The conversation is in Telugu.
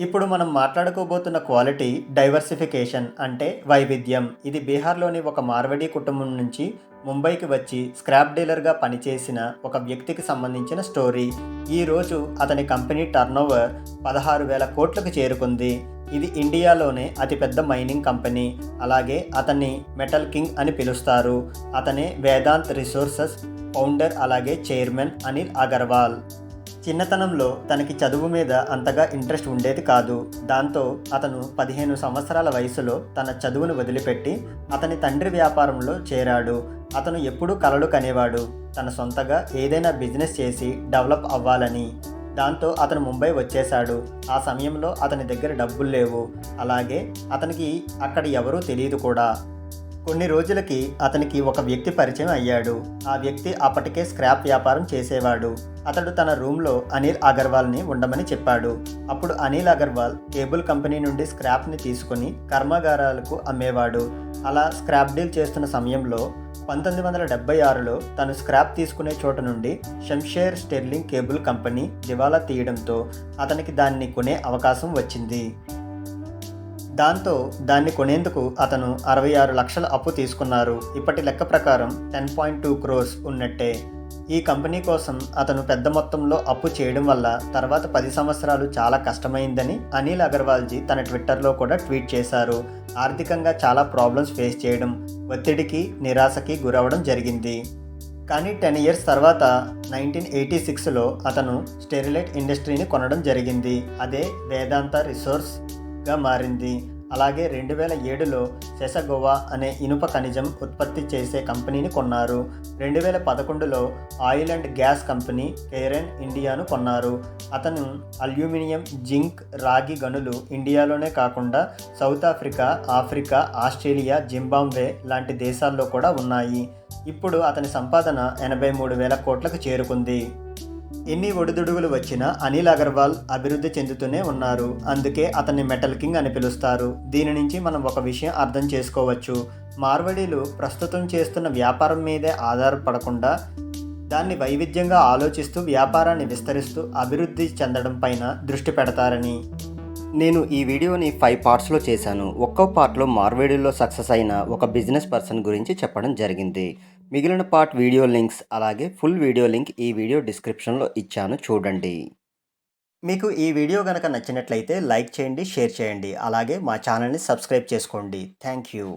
ఇప్పుడు మనం మాట్లాడుకోబోతున్న క్వాలిటీ డైవర్సిఫికేషన్ అంటే వైవిధ్యం. ఇది బీహార్లోని ఒక మార్వడీ కుటుంబం నుంచి ముంబైకి వచ్చి స్క్రాప్ డీలర్గా పనిచేసిన ఒక వ్యక్తికి సంబంధించిన స్టోరీ ఈరోజు అతని కంపెనీ టర్నోవర్ పదహారు వేల కోట్లకు చేరుకుంది. ఇది ఇండియాలోనే అతిపెద్ద మైనింగ్ కంపెనీ అలాగే అతన్ని మెటల్ కింగ్ అని పిలుస్తారు. అతనే వేదాంత్ రిసోర్సెస్ ఫౌండర్ అలాగే చైర్మన్ అనిల్ అగర్వాల్. చిన్నతనంలో తనకి చదువు మీద అంతగా ఇంట్రెస్ట్ ఉండేది కాదు. దాంతో అతను పదిహేను సంవత్సరాల వయసులో తన చదువును వదిలిపెట్టి అతని తండ్రి వ్యాపారంలో చేరాడు. అతను ఎప్పుడూ కలలు కనేవాడు. తన సొంతగా ఏదైనా బిజినెస్ చేసి డెవలప్ అవ్వాలని. దాంతో అతను ముంబై వచ్చేశాడు. ఆ సమయంలో అతని దగ్గర డబ్బులు లేవు. అలాగే అతనికి అక్కడ ఎవరూ తెలియదు కూడా. కొన్ని రోజులకి అతనికి ఒక వ్యక్తి పరిచయం అయ్యాడు. ఆ వ్యక్తి అప్పటికే స్క్రాప్ వ్యాపారం చేసేవాడు. అతడు తన రూమ్లో అనిల్ అగర్వాల్ని ఉండమని చెప్పాడు. అప్పుడు అనిల్ అగర్వాల్ కేబుల్ కంపెనీ నుండి స్క్రాప్ని తీసుకుని కర్మాగారాలకు అమ్మేవాడు. అలా స్క్రాప్ డీల్ చేస్తున్న సమయంలో పంతొమ్మిది వందల డెబ్బై ఆరులో తను స్క్రాప్ తీసుకునే చోట నుండి షంషేర్ స్టెర్లింగ్ కేబుల్ కంపెనీ దివాలా తీయడంతో అతనికి దాన్ని కొనే అవకాశం వచ్చింది. దాంతో దాన్ని కొనేందుకు అతను అరవై ఆరు లక్షల అప్పు తీసుకున్నారు. ఇప్పటి లెక్క ప్రకారం టెన్ పాయింట్ టూ క్రోర్స్ ఉన్నట్టే. ఈ కంపెనీ కోసం అతను పెద్ద మొత్తంలో అప్పు చేయడం వల్ల తర్వాత పది సంవత్సరాలు చాలా కష్టమైందని అనిల్ అగర్వాల్జీ తన ట్విట్టర్లో కూడా ట్వీట్ చేశారు. ఆర్థికంగా చాలా ప్రాబ్లమ్స్ ఫేస్ చేయడం ఒత్తిడికి నిరాశకి గురవడం జరిగింది. కానీ టెన్ ఇయర్స్ తర్వాత నైన్టీన్ ఎయిటీ సిక్స్లో అతను స్టెరిలైట్ ఇండస్ట్రీని కొనడం జరిగింది. అదే వేదాంత రిసోర్స్ గా మారింది. అలాగే రెండు వేల ఏడులో సెసగోవా అనే ఇనుప ఖనిజం ఉత్పత్తి చేసే కంపెనీని కొన్నారు. రెండు వేల పదకొండులో oil and gas company Cairn ఇండియాను కొన్నారు. అతను అల్యూమినియం జింక్ రాగి గనులు ఇండియాలోనే కాకుండా South Africa Africa Australia Zimbabwe లాంటి దేశాల్లో కూడా ఉన్నాయి. ఇప్పుడు అతని సంపాదన ఎనభై మూడు వేల కోట్లకు చేరుకుంది. ఎన్ని ఒడిదుడుగులు వచ్చినా అనిల్ అగర్వాల్ అభివృద్ధి చెందుతూనే ఉన్నారు. అందుకే అతన్ని మెటల్ కింగ్ అని పిలుస్తారు. దీని నుంచి మనం ఒక విషయం అర్థం చేసుకోవచ్చు. మార్వడీలు ప్రస్తుతం చేస్తున్న వ్యాపారం మీదే ఆధారపడకుండా దాన్ని వైవిధ్యంగా ఆలోచిస్తూ వ్యాపారాన్ని విస్తరిస్తూ అభివృద్ధి చెందడం పైన దృష్టి పెడతారని. నేను ఈ వీడియోని ఫైవ్ పార్ట్స్లో చేశాను. ఒక్కో పార్ట్లో మార్వేడీలో సక్సెస్ అయిన ఒక బిజినెస్ పర్సన్ గురించి చెప్పడం జరిగింది. మిగిలిన పార్ట్ వీడియో లింక్స్ అలాగే ఫుల్ వీడియో లింక్ ఈ వీడియో డిస్క్రిప్షన్లో ఇచ్చాను చూడండి. మీకు ఈ వీడియో కనుక నచ్చినట్లయితే లైక్ చేయండి షేర్ చేయండి అలాగే మా ఛానల్ని సబ్స్క్రైబ్ చేసుకోండి. Thank you.